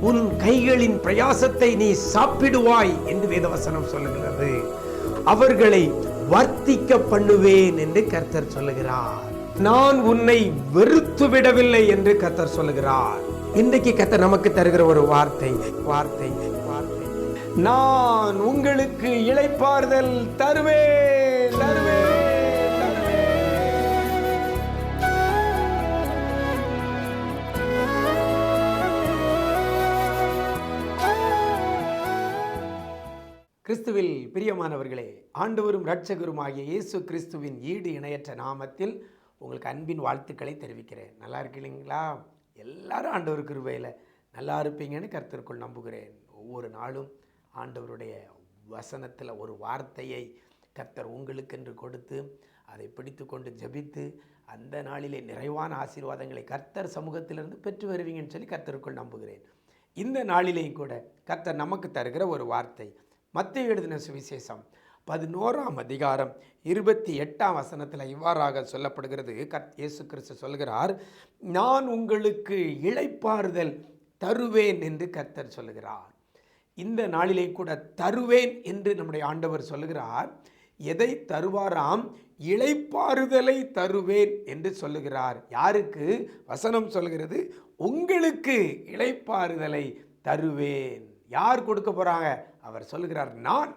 உன் கைகளின் பிரயாசத்தை நீ சாப்பிடுவாய் என்று வேதவசனம் சொல்லுகிறது. அவர்களை வர்த்திக்க பண்ணுவேன் என்று கர்த்தர் சொல்லுகிறார். நான் உன்னை வெறுத்து விடவில்லை என்று கர்த்தர் சொல்லுகிறார். இன்றைக்கு கர்த்தர் நமக்கு தருகிற ஒரு வார்த்தை வார்த்தை வார்த்தை. நான் உங்களுக்கு இளைப்பாறுதல் தருவேன். தருவேன் கிறிஸ்துவில் பிரியமானவர்களே ஆண்டவரும் இரட்சகருமாகிய இயேசு கிறிஸ்துவின் ஈடு இணையற்ற நாமத்தில் உங்களுக்கு அன்பின் வாழ்த்துக்களை தெரிவிக்கிறேன். நல்லா இருக்கீங்களா? எல்லாரும் ஆண்டவர் கிருபையில் நல்லா இருப்பீங்கன்னு கருத்திற்குள் நம்புகிறேன். ஒவ்வொரு நாளும் ஆண்டவருடைய வசனத்தில் ஒரு வார்த்தையை கர்த்தர் உங்களுக்கென்று கொடுத்து அதை பிடித்து கொண்டு ஜபித்து அந்த நாளிலே நிறைவான ஆசீர்வாதங்களை கர்த்தர் சமூகத்திலிருந்து பெற்று வருவீங்கன்னு சொல்லி கர்த்தருக்குள் நம்புகிறேன். இந்த நாளிலேயும் கூட கர்த்தர் நமக்கு தருகிற ஒரு வார்த்தை மத்திய எழுதின சுவிசேஷம் பதினோராம் அதிகாரம் இருபத்தி எட்டாம் வசனத்தில் இவ்வாறாக சொல்லப்படுகிறது. கத் இயேசு கிறிஸ்து சொல்கிறார் நான் உங்களுக்கு இழைப்பாறுதல் தருவேன் என்று கர்த்தர் சொல்லுகிறார். இந்த நாளிலே கூட தருவேன் என்று நம்முடைய ஆண்டவர் சொல்லுகிறார். எதை தருவாராம்? இழைப்பாறுதலை தருவேன் என்று சொல்லுகிறார். யாருக்கு? வசனம் சொல்கிறது உங்களுக்கு இழைப்பாறுதலை தருவேன். யார் கொடுக்க போகிறாங்க அவர் சொல்கிறார் நான்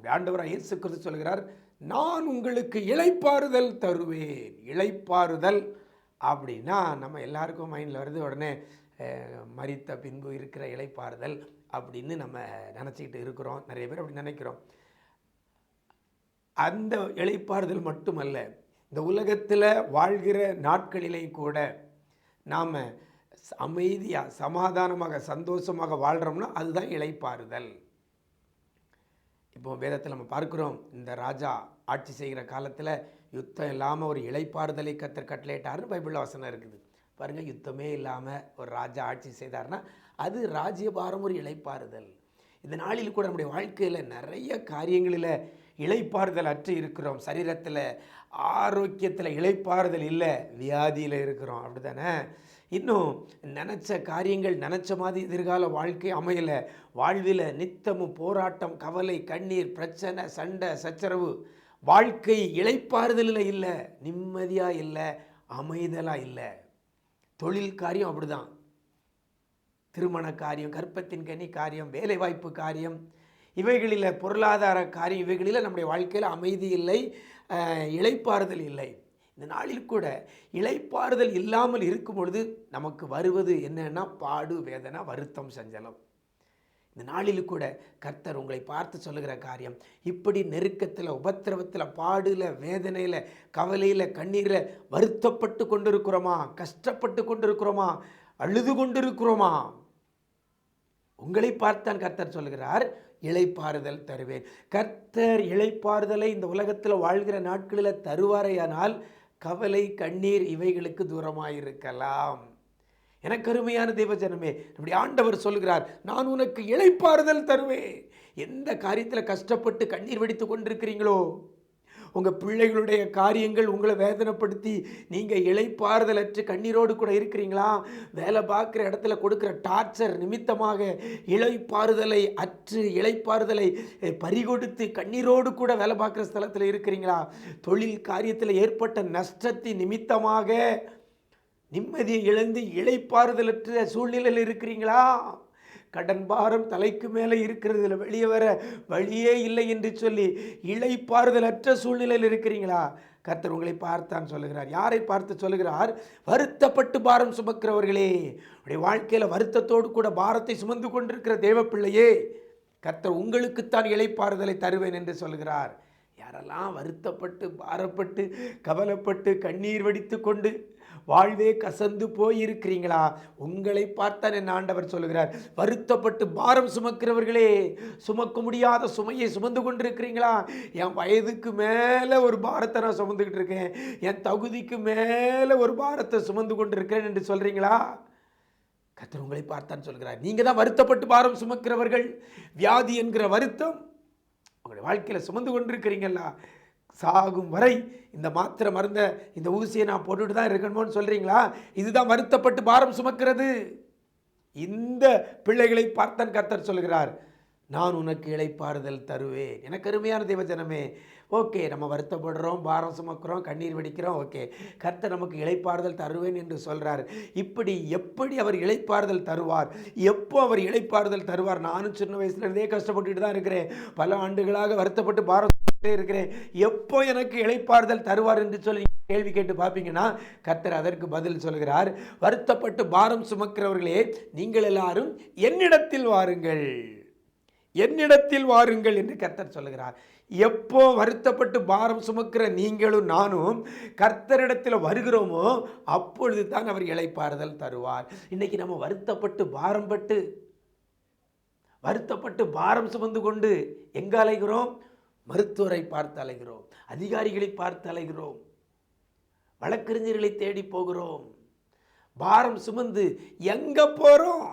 ஆண்டவராக இயேசு கிறிஸ்து சொல்கிறார் நான் உங்களுக்கு இழைப்பாறுதல் தருவேன். இழைப்பாறுதல் அப்படின்னா நம்ம எல்லாருக்கும் மைண்டில் வருது உடனே மறித்த பின்பு இருக்கிற இழைப்பாறுதல் அப்படின்னு நம்ம நினச்சிக்கிட்டு இருக்கிறோம். நிறைய பேர் அப்படி நினைக்கிறோம். அந்த இழைப்பாறுதல் மட்டுமல்ல இந்த உலகத்தில் வாழ்கிற நாட்களிலே கூட நாம் அமைதியாக சமாதானமாக சந்தோஷமாக வாழ்கிறோம்னா அதுதான் இழைப்பாறுதல் இப்போ வேதத்தில் நம்ம பார்க்குறோம் இந்த ராஜா ஆட்சி செய்கிற காலத்தில் யுத்தம் இல்லாமல் ஒரு இளைப்பாறுதலை கத்தர் கட்டளையிட்டாருன்னு பைபிளில் வசனம் இருக்குது. பாருங்கள் யுத்தமே இல்லாமல் ஒரு ராஜா ஆட்சி செய்தார்னா அது ராஜ்யபாரம் ஒரு இழைப்பாறுதல் இந்த நாளில் கூட நம்முடைய வாழ்க்கையில் நிறைய காரியங்களில் இளைப்பாறுதல் அற்று இருக்கிறோம். சரீரத்தில் ஆரோக்கியத்தில் இளைப்பாறுதல் இல்லை வியாதியில் இருக்கிறோம். அப்படி தானே இன்னும் நினச்ச காரியங்கள் நினச்ச மாதிரி எதிர்கால வாழ்க்கை அமையலை. வாழ்வில் நித்தமும் போராட்டம் கவலை கண்ணீர் பிரச்சனை சண்டை சச்சரவு. வாழ்க்கை இழைப்பாறுதலில் இல்லை நிம்மதியாக இல்லை அமைதலாக இல்லை. தொழில் காரியம் அப்படிதான். திருமண காரியம் கற்பத்தின் கனி காரியம் வேலைவாய்ப்பு காரியம். இவைகளில் பொருளாதார காரியம் இவைகளில் நம்முடைய வாழ்க்கையில் அமைதி இல்லை இழைப்பாறுதல் இல்லை. இந்த நாளில் கூட இலைப்பாறுதல் இல்லாமல் இருக்கும் பொழுது நமக்கு வருவது என்னென்னா பாடு வேதனை வருத்தம் சஞ்சலம். இந்த நாளில் கூட கர்த்தர் உங்களை பார்த்து சொல்லுகிற காரியம் இப்படி நெருக்கத்தில் உபத்திரவத்தில் பாடுல வேதனையில் கவலையில் கண்ணீரில் வருத்தப்பட்டு கொண்டிருக்கிறோமா? கஷ்டப்பட்டு கொண்டிருக்கிறோமா? அழுது கொண்டிருக்கிறோமா? உங்களை பார்த்தான் கர்த்தர் சொல்கிறார் இழைப்பாறுதல் தருவேன். கர்த்தர் இழைப்பாறுதலை இந்த உலகத்தில் வாழ்கிற நாட்களில் தருவாரையானால் கவலை கண்ணீர் இவைகளுக்கு தூரமாயிருக்கலாம். எனக்கு அருமையான தேவஜனமே நம்முடைய ஆண்டவர் சொல்கிறார் நான் உனக்கு இளைப்பாறுதல் தருவேன். எந்த காரியத்தில் கஷ்டப்பட்டு கண்ணீர் வெடித்து கொண்டிருக்கிறீங்களோ உங்கள் பிள்ளைகளுடைய காரியங்கள் உங்களை வேதனைப்படுத்தி நீங்கள் இழைப்பாறுதலற்று கண்ணீரோடு கூட இருக்கிறீங்களா? வேலை பார்க்குற இடத்துல கொடுக்குற டார்ச்சர் நிமித்தமாக இழைப்பாறுதலை அற்று இழைப்பாறுதலை பறிகொடுத்து கண்ணீரோடு கூட வேலை பார்க்குற ஸ்தலத்தில் இருக்கிறீங்களா? தொழில் காரியத்தில் ஏற்பட்ட நஷ்டத்தின் நிமித்தமாக நிம்மதியை இழந்து இழைப்பாறுதலற்ற சூழ்நிலையில் இருக்கிறீங்களா? கடன் பாரம் தலைக்கு மேலே இருக்கிறதுல வெளியே வர வழியே இல்லை என்று சொல்லி இழைப்பாறுதலற்ற சூழ்நிலையில் இருக்கிறீங்களா? கர்த்தர் உங்களை பார்த்தான் சொல்லுகிறார். யாரை பார்த்து சொல்லுகிறார்? வருத்தப்பட்டு பாரம் சுமக்கிறவர்களே உடைய வாழ்க்கையில் வருத்தத்தோடு கூட பாரத்தை சுமந்து கொண்டிருக்கிற தேவப்பிள்ளையே கர்த்தர் உங்களுக்குத்தான் இழைப்பாறுதலை தருவேன் என்று சொல்கிறார் யாரெல்லாம் வருத்தப்பட்டு பாரப்பட்டு கவலைப்பட்டு கண்ணீர் வடித்து கொண்டு வாழ்வே கசந்து போயிருக்கிறீங்களா? உங்களை பார்த்தான் என் ஆண்டவர் சொல்லுகிறார் வருத்தப்பட்டு பாரம் சுமக்கிறவர்களே சுமக்க முடியாத சுமையை சுமந்து கொண்டிருக்கிறீங்களா? என் வயதுக்கு மேலே ஒரு பாரத்தை நான் சுமந்துக்கிட்டு இருக்கேன். என் தகுதிக்கு மேலே ஒரு பாரத்தை சுமந்து கொண்டிருக்கிறேன் என்று சொல்கிறீங்களா கத்தர் உங்களை பார்த்தான்னு சொல்கிறார் நீங்கள் தான் வருத்தப்பட்டு பாரம் சுமக்கிறவர்கள். வியாதி என்கிற வருத்தம். உங்களுடைய வாழ்க்கையில் சுமந்து கொண்டிருக்கிறீங்களா சாகும் வரை இந்த மாத்திரை மருந்த இந்த ஊசியை நான் போட்டுட்டு தான் இருக்கணுமோன்னு சொல்கிறீங்களா இதுதான் வருத்தப்பட்டு பாரம் சுமக்கிறது. இந்த பிள்ளைகளை பார்த்தன் கர்த்தர் சொல்கிறார் நான் உனக்கு இழைப்பாறுதல் தருவேன். எனக்கு அருமையான தேவஜனமே ஓகே நம்ம வருத்தப்படுறோம் பாரம் சுமக்கிறோம் கண்ணீர் வெடிக்கிறோம் ஓகே. கர்த்தர் நமக்கு இழைப்பாறுதல் தருவேன் என்று சொல்கிறார் இப்படி எப்படி அவர் இழைப்பாறுதல் தருவார்? எப்போ அவர் இழைப்பாறுதல் தருவார்? நானும் சின்ன வயசுலேருந்தே கஷ்டப்பட்டுட்டு தான் இருக்கிறேன். பல ஆண்டுகளாக வருத்தப்பட்டு பாரம் இருக்கிறேன். எப்போ எனக்கு இழைப்பாறுதல் தருவார் என்று சொல்லி கேள்வி கேட்டு பார்ப்பீங்கன்னா கர்த்தர் அதற்கு பதில் சொல்கிறார். வருத்தப்பட்டு பாரம் சுமக்கிறவர்களே நீங்கள் எல்லாரும் என்னிடத்தில் வாருங்கள். என்னிடத்தில் வாருங்கள் என்று கர்த்தர் சொல்லுகிறார் எப்போ வருத்தப்பட்டு பாரம் சுமக்கிற நீங்களும் நானும் கர்த்தரிடத்தில் வருகிறோமோ அப்பொழுது தான் அவர் இழைப்பாறுதல் தருவார். இன்னைக்கு நம்ம வருத்தப்பட்டு பாரம் பட்டு வருத்தப்பட்டு பாரம் சுமந்து கொண்டு எங்க அலைகிறோம்? மருத்துவரை பார்த்து அலைகிறோம் அதிகாரிகளை பார்த்து அலைகிறோம் வழக்கறிஞர்களை தேடி போகிறோம் பாரம் சுமந்து எங்க போறோம்?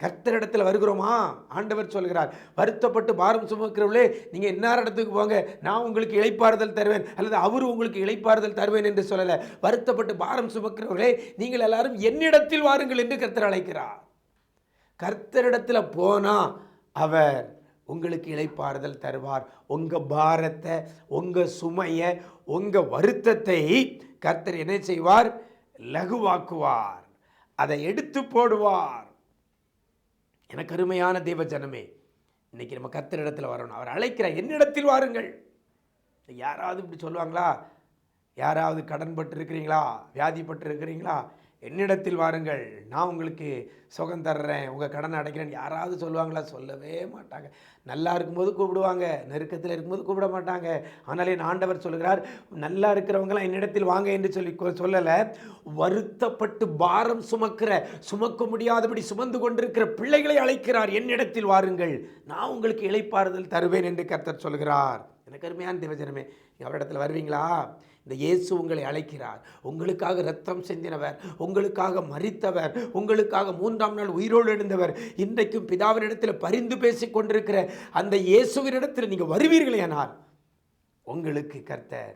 கர்த்தரிடத்தில் வருகிறோமா? ஆண்டவர் சொல்கிறார் வருத்தப்பட்டு பாரம் சுமக்கிறவர்களே நீங்கள் இன்னார் இடத்துக்கு போங்க நான் உங்களுக்கு இழைப்பாறுதல் தருவேன் அல்லது அவர் உங்களுக்கு இழைப்பாறுதல் தருவேன் என்று சொல்லலை. வருத்தப்பட்டு பாரம் சுமக்கிறவர்களே நீங்கள் எல்லாரும் என்னிடத்தில் வாருங்கள் என்று கர்த்தர் அழைக்கிறார். கர்த்தரிடத்தில் போனால் அவர் உங்களுக்கு இழைப்பாறுதல் தருவார். உங்கள் பாரத்தை உங்கள் சுமையை உங்கள் வருத்தத்தை கர்த்தர் என்ன செய்வார்? லகுவாக்குவார். அதை எடுத்து போடுவார். எனக்கு அருமையான தெய்வ ஜனமே இன்னைக்கு நம்ம கர்த்தரிடத்தில் வரணும். அவர் அழைக்கிறார் என்னிடத்தில் வாருங்கள். யாராவது இப்படி சொல்லுவாங்களா? யாராவது கடன் பட்டு இருக்கிறீங்களா? வியாதிப்பட்டு இருக்கிறீங்களா? என்னிடத்தில் வாருங்கள். நான் உங்களுக்கு சுகம் தர்றேன். உங்கள் கடனை அடைக்கிறேன் யாராவது சொல்லுவாங்களா? சொல்லவே மாட்டாங்க. நல்லா இருக்கும்போது கூப்பிடுவாங்க. நெருக்கத்தில் இருக்கும்போது கூப்பிட மாட்டாங்க. ஆனால் என் ஆண்டவர் சொல்கிறார் நல்லா இருக்கிறவங்களாம் என்னிடத்தில் வாங்க என்று சொல்லி கொ- சொல்லலை. வருத்தப்பட்டு பாரம் சுமக்கிற சுமக்க முடியாதபடி சுமந்து கொண்டிருக்கிற பிள்ளைகளை அழைக்கிறார். என்னிடத்தில் வாருங்கள். நான் உங்களுக்கு இழைப்பாறுதல் தருவேன் என்று கர்த்தர் சொல்கிறார் எனக்கு அருமையான தேவஜனமே நீங்கள் அவரிடத்தில் வருவீங்களா? இந்த இயேசு உங்களை அழைக்கிறார். உங்களுக்காக ரத்தம் செஞ்சினவர் உங்களுக்காக மறித்தவர் உங்களுக்காக மூன்றாம் நாள் உயிரோடு எழுந்தவர் இன்றைக்கும் பிதாவினிடத்தில் பரிந்து பேசிக் கொண்டிருக்கிற அந்த இயேசுவினிடத்தில் நீங்கள் வருவீர்களேனால் உங்களுக்கு கர்த்தர்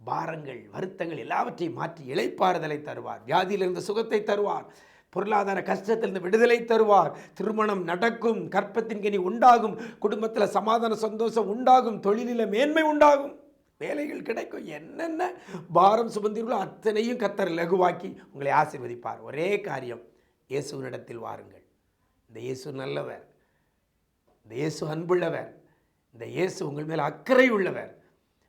பாரங்கள் வருத்தங்கள் எல்லாவற்றையும் மாற்றி இழைப்பாறுதலை தருவார். வியாதியிலிருந்து சுகத்தை தருவார். பொருளாதார கஷ்டத்திலிருந்து விடுதலை தருவார். திருமணம் நடக்கும் கற்பத்தின் கனி உண்டாகும் குடும்பத்தில் சமாதான சந்தோஷம் உண்டாகும் தொழிலில் மேன்மை உண்டாகும். வேலைகள் கிடைக்கும். என்னென்ன பாரம் சுமந்தீர்களோ அத்தனையும் கத்தர் லகுவாக்கி உங்களை ஆசீர்வதிப்பார். ஒரே காரியம் இயேசுவினிடத்தில் வாருங்கள். இந்த இயேசு நல்லவர். இந்த இயேசு அன்புள்ளவர். இந்த இயேசு உங்கள் மேல் அக்கறை உள்ளவர்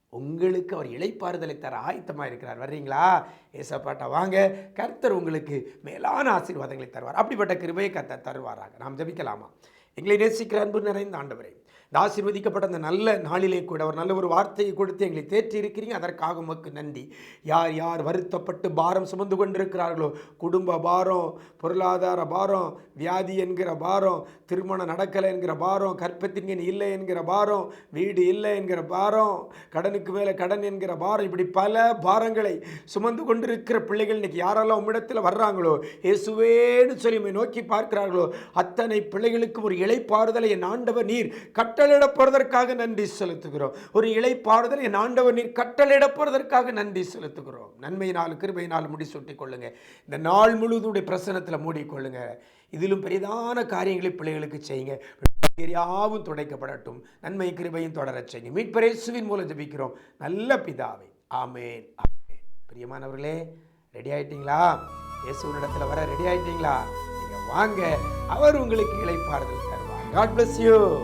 உங்களுக்கு அவர் இளைப்பாறுதலை தர ஆயத்தமாக இருக்கிறார். வர்றீங்களா? ஏசப்பாட்டா வாங்க. கர்த்தர் உங்களுக்கு மேலான ஆசீர்வாதங்களை தருவார். அப்படிப்பட்ட கிருபையை கர்த்தர் தருவாராக. நாம் ஜபிக்கலாமா? எங்களை நேசிக்கிற அன்பு நிறைந்த ஆண்டவரை இந்த ஆசீர்வதிக்கப்பட்ட அந்த நல்ல நாளிலே கூட ஒரு நல்ல ஒரு வார்த்தையை கொடுத்து எங்களை தேற்றி இருக்கிறீங்க அதற்காக உமக்கு நன்றி. யார் யார் வருத்தப்பட்டு பாரம் சுமந்து கொண்டிருக்கிறார்களோ குடும்ப பாரம் பொருளாதார பாரம் வியாதி என்கிற பாரம் திருமணம் நடக்கலை என்கிற பாரம் கற்பத்தின் இல்லை என்கிற பாரம் வீடு இல்லை என்கிற பாரம் கடனுக்கு மேலே கடன் என்கிற பாரம் இப்படி பல பாரங்களை சுமந்து கொண்டிருக்கிற பிள்ளைகள் இன்னைக்கு யாரெல்லாம் உம்மிடத்தில் வர்றாங்களோ இயேசுவேன்னு சொல்லி நோக்கி பார்க்கிறார்களோ அத்தனை பிள்ளைகளுக்கும் ஒரு இளைப்பாறுதலை என் ஆண்டவர் நீர் கட்டளையிடப் போறதற்காக நன்றி செலுத்துகிறோம். ஒரு இளைப்பாறுதல் என் ஆண்டவர் நீர் கட்டளையிடப் போறதற்காக நன்றி செலுத்துகிறோம். நன்மையினால் கிருபையினால் முடிசூட்டிக் கொள்ளுங்க. இந்த நாள் முழுவதுடைய பிரசனத்தில் மூடிக்கொள்ளுங்க இதிலும் பெரிதான காரியங்களை பிள்ளைகளுக்கு செய்யுங்க. யாவும் துடைக்கப்படட்டும். நன்மை கிருபையும் தொடரச் செய்யுங்க. மீட்பரேசுவின் மூலம் ஜபிக்கிறோம். நல்ல பிதாவை. ஆமேன். ஆமேன். பிரியமானவர்களே ரெடி ஆயிட்டீங்களா? இடத்துல வர ரெடி ஆயிட்டீங்களா? நீங்கள் வாங்க. அவர் உங்களுக்கு இளைப்பாறுதல் தருவார். God bless you